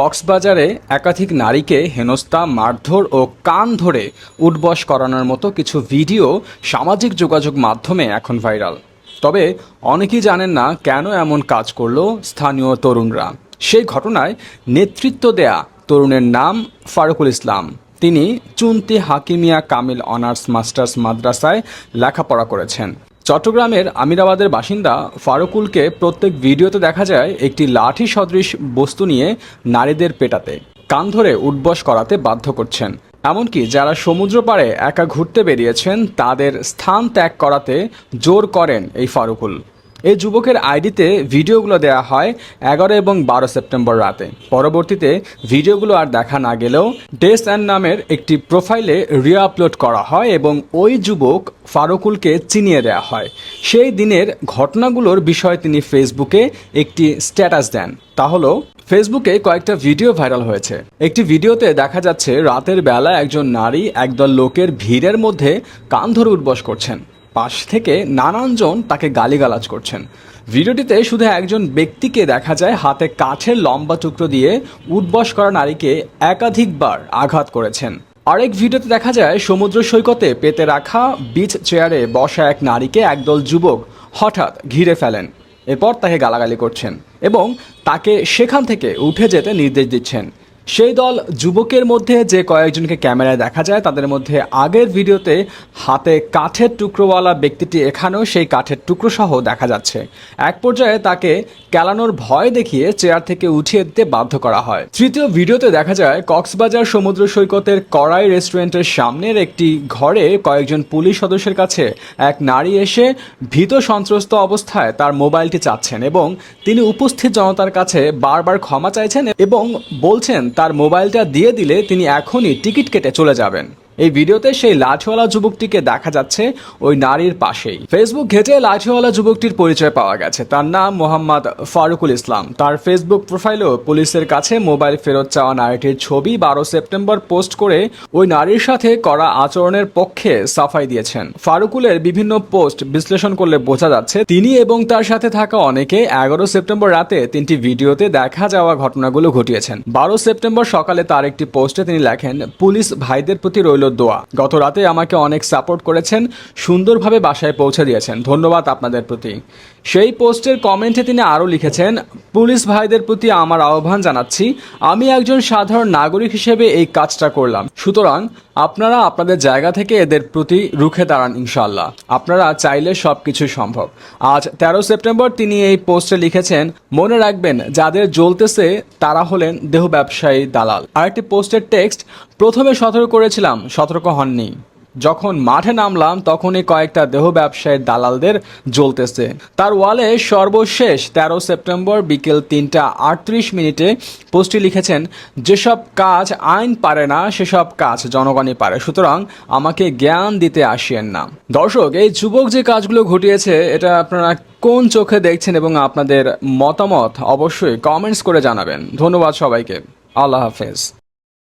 কক্সবাজারে একাধিক নারীকে হেনস্থা, মারধর ও কান ধরে উঠবস করানোর মতো কিছু ভিডিও সামাজিক যোগাযোগ মাধ্যমে এখন ভাইরাল। তবে অনেকেই জানেন না কেন এমন কাজ করল স্থানীয় তরুণরা। সেই ঘটনায় নেতৃত্ব দেয়া তরুণের নাম ফারুকুল ইসলাম। তিনি চুন্তি হাকিমিয়া কামিল অনার্স মাস্টার্স মাদ্রাসায় লেখাপড়া করেছেন। চট্টগ্রামের আমিরাবাদের বাসিন্দা ফারুকুলকে প্রত্যেক ভিডিওতে দেখা যায় একটি লাঠি সদৃশ বস্তু নিয়ে নারীদের পেটাতে, কান ধরে উঠবস করাতে বাধ্য করছেন। এমনকি যারা সমুদ্র পাড়ে একা ঘুরতে বেরিয়েছেন, তাদের স্থান ত্যাগ করাতে জোর করেন এই ফারুকুল। এই যুবকের আইডিতে ভিডিওগুলো দেওয়া হয় এগারো এবং বারো সেপ্টেম্বর রাতে। পরবর্তীতে ভিডিওগুলো আর দেখা না গেলেও ডেস অ্যান্ড নামের একটি প্রোফাইলে রিআপলোড করা হয় এবং ওই যুবক ফারুকুলকে চিনিয়ে দেওয়া হয়। সেই দিনের ঘটনাগুলোর বিষয়ে তিনি ফেসবুকে একটি স্ট্যাটাস দেন। তা হলো, ফেসবুকে কয়েকটা ভিডিও ভাইরাল হয়েছে। একটি ভিডিওতে দেখা যাচ্ছে রাতের বেলা একজন নারী একদল লোকের ভিড়ের মধ্যে কান ধরে উঠবস করছেন। পাশ থেকে নানানজন তাকে গালিগালাজ করছেন। ভিডিওটিতে শুধু একজন ব্যক্তিকে দেখা যায় হাতে কাঠের লম্বা টুকরো দিয়ে উঠবস করা নারীকে একাধিকবার আঘাত করেছেন। আরেক ভিডিওতে দেখা যায় সমুদ্র সৈকতে পেতে রাখা বিচ চেয়ারে বসা এক নারীকে একদল যুবক হঠাৎ ঘিরে ফেলেন। এরপর তাকে গালাগালি করছেন এবং তাকে সেখান থেকে উঠে যেতে নির্দেশ দিচ্ছেন। সেই দল যুবকের মধ্যে যে কয়েকজনকে ক্যামেরায় দেখা যায়, তাদের মধ্যে আগের ভিডিওতে হাতে কাঠের টুকরোওয়ালা ব্যক্তিটি এখানেও সেই কাঠের টুকরো সহ দেখা যাচ্ছে। এক পর্যায়ে তাকে কেলানোর ভয় দেখিয়ে চেয়ার থেকে উঠিয়ে দিতে বাধ্য করা হয়। তৃতীয় ভিডিওতে দেখা যায়, কক্সবাজার সমুদ্র সৈকতের কড়াই রেস্টুরেন্টের সামনের একটি ঘরে কয়েকজন পুলিশ সদস্যের কাছে এক নারী এসে ভীত সন্ত্রস্ত অবস্থায় তার মোবাইলটি চাচ্ছেন এবং তিনি উপস্থিত জনতার কাছে বারবার ক্ষমা চাইছেন এবং বলছেন তার মোবাইলটা দিয়ে দিলে তিনি এখনই টিকিট কেটে চলে যাবেন। এই ভিডিওতে সেই লাঠিওয়ালা যুবকটিকে দেখা যাচ্ছে ওই নারীর পাশেই। ফেসবুক ঘেটে লাঠিওয়ালা যুবকটির পরিচয় পাওয়া গেছে। তার নাম মোহাম্মদ ফারুকুল ইসলাম। তার ফেসবুক প্রোফাইলেও পুলিশের কাছে মোবাইল ফেরত চাওয়া নারীটির ছবি বারো সেপ্টেম্বর পোস্ট করে ওই নারীর সাথে করা আচরণের পক্ষে সাফাই দিয়েছেন। ফারুকুলের বিভিন্ন পোস্ট বিশ্লেষণ করলে বোঝা যাচ্ছে, তিনি এবং তার সাথে থাকা অনেকে এগারো সেপ্টেম্বর রাতে তিনটি ভিডিওতে দেখা যাওয়া ঘটনাগুলো ঘটিয়েছেন। বারো সেপ্টেম্বর সকালে তার একটি পোস্টে তিনি লেখেন, পুলিশ ভাইদের প্রতি রইল দোয়া। গত রাতে আমাকে অনেক সাপোর্ট করেছেন, সুন্দরভাবে বাসায় পৌঁছে দিয়েছেন। ধন্যবাদ আপনাদের প্রতি। সেই পোস্টের কমেন্টে তিনি আরও লিখেছেন, পুলিশ ভাইদের প্রতি আমার আহ্বান জানাচ্ছি, আমি একজন সাধারণ নাগরিক হিসেবে এই কাজটা করলাম। সুতরাং আপনারা আপনাদের জায়গা থেকে এদের প্রতি রুখে দাঁড়ান ইনশাল্লাহ আপনারা চাইলে সব কিছুই সম্ভব। আজ তেরো সেপ্টেম্বর তিনি এই পোস্টে লিখেছেন, মনে রাখবেন, যাদের জ্বলতেছে তারা হলেন দেহ ব্যবসায়ী দালাল। আরেকটি পোস্টের টেক্সট, প্রথমে সতর্ক করেছিলাম, সতর্ক হননি। যখন মাঠে নামলাম, তখনই কয়েকটা দেহ ব্যবসায়ীর দালালদের জ্বলতেছে। তার ওয়ালে সর্বশেষ তেরো সেপ্টেম্বর বিকেল তিনটা আটত্রিশ মিনিটে পোস্টটি লিখেছেন, যেসব কাজ আইন পারে না, সেসব কাজ জনগণই পারে। সুতরাং আমাকে জ্ঞান দিতে আসিয়েন না। দর্শক, এই যুবক যে কাজগুলো ঘটিয়েছে, এটা আপনারা কোন চোখে দেখছেন এবং আপনাদের মতামত অবশ্যই কমেন্টস করে জানাবেন। ধন্যবাদ সবাইকে। আল্লাহ হাফেজ।